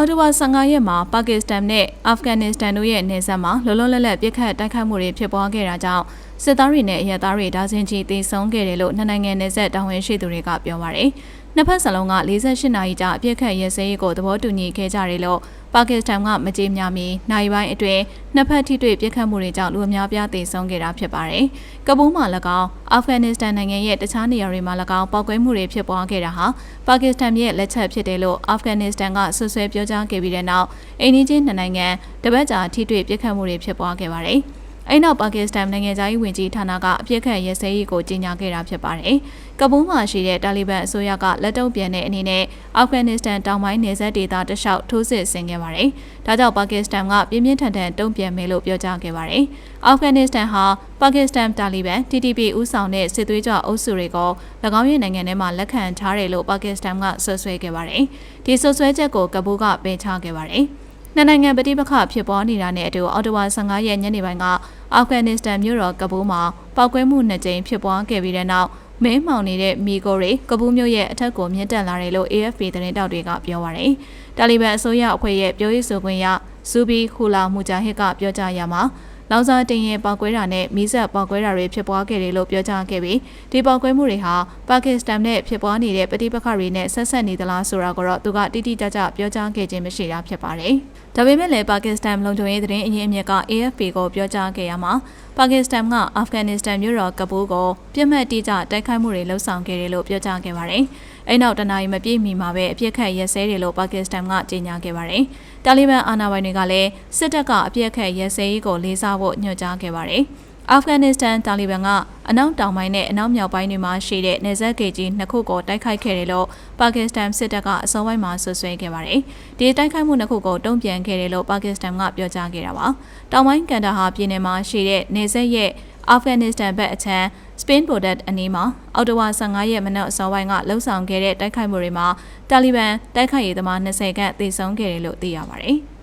အော်တိုဝါ15ရက်မှာပါကစ္စတန်နဲ့အာဖဂန်နစ္စတန်တို့ရဲ့နယ်စပ်မှာလောလောလတ်လတ်ပြစ်ခတ်တိုက်ခိုက်မှုတွေဖြစ်ပွားခဲ့တာကြောင့် စစ်သားတွေနဲ့အရက်သားတွေဒါဇင်ချီတေဆုံးခဲ့တယ်လို့နှစ်နိုင်ငံနယ်စပ်တာဝန်ရှိသူတွေကပြောပါရယ်။နှစ်ဖက်စလုံးက48နာရီကြာအပြစ်ခတ်ရဲစဲရေးကိုသဘောတူညီခဲ့ကြတယ်လို့ပါကစ္စတန်ကမကြေးများမီနိုင်ပိုင်းအတွင်းနှစ်ဖက်ထိတွေ့ပြစ်ခတ်မှုတွေကြောင့်လူအများပြားတေဆုံးခဲ့တာဖြစ်ပါတယ်။ကပူးမှာ၎င်းအာဖဂန်နစ္စတန်နိုင်ငံရဲ့တခြားနေရာတွေမှာ၎င်းပောက်ကွဲမှုတွေဖြစ်ပွားခဲ့တာဟာပါကစ္စတန်ရဲ့လက်ချက်ဖြစ်တယ်လို့အာဖဂန်နစ္စတန်ကဆွဆွဲပြောကြားခဲ့ပြီးတဲ့နောက်အိန္ဒိချင်းနှစ်နိုင်ငံတပတ်ကြာထိတွေ့ပြစ်ခတ်မှုတွေဖြစ်ပွားခဲ့ပါတယ်။ အဲ့နောက်ပါကစ္စတန်နိုင်ငံသားရေးဝန်ကြီးဌာနကအပြစ်ခတ်ရဲစဲရေးကိုကြေညာခဲ့တာဖြစ်ပါတယ်။ကပူးမှာရှိတဲ့တာလီဘန်အစိုးရကလက်တုံ့ပြန်တဲ့အနေနဲ့အာဖဂန်နစ္စတန်တောင်ပိုင်းနယ်စပ်ဒေသတလျှောက်ထိုးစစ်ဆင်ခဲ့ပါတယ်။ဒါကြောင့်ပါကစ္စတန်ကပြင်းပြင်းထန်ထန်တုံ့ပြန်မယ်လို့ပြောကြားခဲ့ပါတယ်။အာဖဂန်နစ္စတန်ဟာပါကစ္စတန်တာလီဘန် TTP ဦးဆောင်တဲ့စစ်သွေးကြွအုပ်စုတွေကို၎င်းရဲ့နိုင်ငံထဲမှာလက်ခံထားတယ်လို့ပါကစ္စတန်ကဆွဆွဲခဲ့ပါတယ်။ဒီဆွဆွဲချက်ကိုကပူးကပယ်ချခဲ့ပါတယ်။ နှစ်နိုင်ငံပဋိပက္ခဖြစ်ပွားနေတာနဲ့အတူအော်တိုဝါ15ရက်ညနေပိုင်းကအာဖဂန်နစ္စတန်မြို့တော်ကပူးမှာပောက်ကွဲမှုနှစ်ကြိမ်ဖြစ်ပွားခဲ့ပြီးတဲ့နောက်မဲမှောင်နေတဲ့မီဂိုတွေကပူးမြို့ရဲ့အထက်ကိုမြင့်တက်လာတယ်လို့ AFP သတင်းတောက်တွေကပြောပါရယ်။တာလီဘန်အစိုးရအဖွဲ့ရဲ့ပြောရေးဆိုခွင့်ရဇူဘီဟူလာမူဂျာဟစ်ကပြောကြားရမှာ လောင်စာတင်ရင်ပောက်ကွဲတာနဲ့မီးစက်ပောက်ကွဲတာတွေဖြစ်ပွားခဲ့တယ်လို့ပြောကြားခဲ့ပြီးဒီပောက်ကွဲမှုတွေဟာပါကစ္စတန်နဲ့ဖြစ်ပွားနေတဲ့ပဋိပက္ခတွေနဲ့ဆက်ဆက်နေသလားဆိုတာကိုတော့သူကတိတိကျကျပြောကြားခဲ့ခြင်းမရှိတာဖြစ်ပါတယ်။ဒါပေမဲ့လည်းပါကစ္စတန်လုံခြုံရေးသတင်းအရင်းအမြစ်က AFP ကိုပြောကြားခဲ့ရမှာပါကစ္စတန်ကအာဖဂန်နစ္စတန်မြို့တော်ကပူးကိုပြစ်မှတ်တိကျတိုက်ခိုက်မှုတွေလှုံ့ဆော်ခဲ့တယ်လို့ပြောကြားခဲ့ပါတယ်။အဲ့နောက်တနအီမပြည့်မီမှာပဲအပြစ်ခတ်ရက်စဲတယ်လို့ပါကစ္စတန်ကကြေညာခဲ့ပါတယ်။တာလီဘန်အာဏာပိုင်တွေကလည်းစစ်တပ်ကအပြစ်ခတ်ရက်စဲရေးကိုလေးစားဖို့ညွှန်ကြားခဲ့ပါတယ်။ အာဖဂန်နစ္စတန်တာလီဘန်ကအနောက်တောင်ပိုင်းနဲ့အနောက်မြောက်ပိုင်းတွေမှာရှိတဲ့နေဆက်ဂေကြီးနှစ်ခုကိုတိုက်ခိုက်ခဲ့တယ်လို့ပါကစ္စတန်စစ်တပ်ကအစောပိုင်းမှာဆွဆွဲခဲ့ပါတယ်။ဒီတိုက်ခိုက်မှုနှစ်ခုကိုတုံ့ပြန်ခဲ့တယ်လို့ပါကစ္စတန်ကပြောကြားခဲ့တာပါ။တောင်ပိုင်းကန်ဒါဟာပြည်နယ်မှာရှိတဲ့နေဆက်ရဲ့အာဖဂန်နစ္စတန်ဘက်အချမ်းစပိန်ဘိုဒတ်အနီးမှာအော်တိုဝါ15ရက်မနက်အစောပိုင်းကလှုံ့ဆော်ခဲ့တဲ့တိုက်ခိုက်မှုတွေမှာတာလီဘန်တိုက်ခိုက်ရေးသမား20ခန့်သေဆုံးခဲ့တယ်လို့သိရပါတယ်။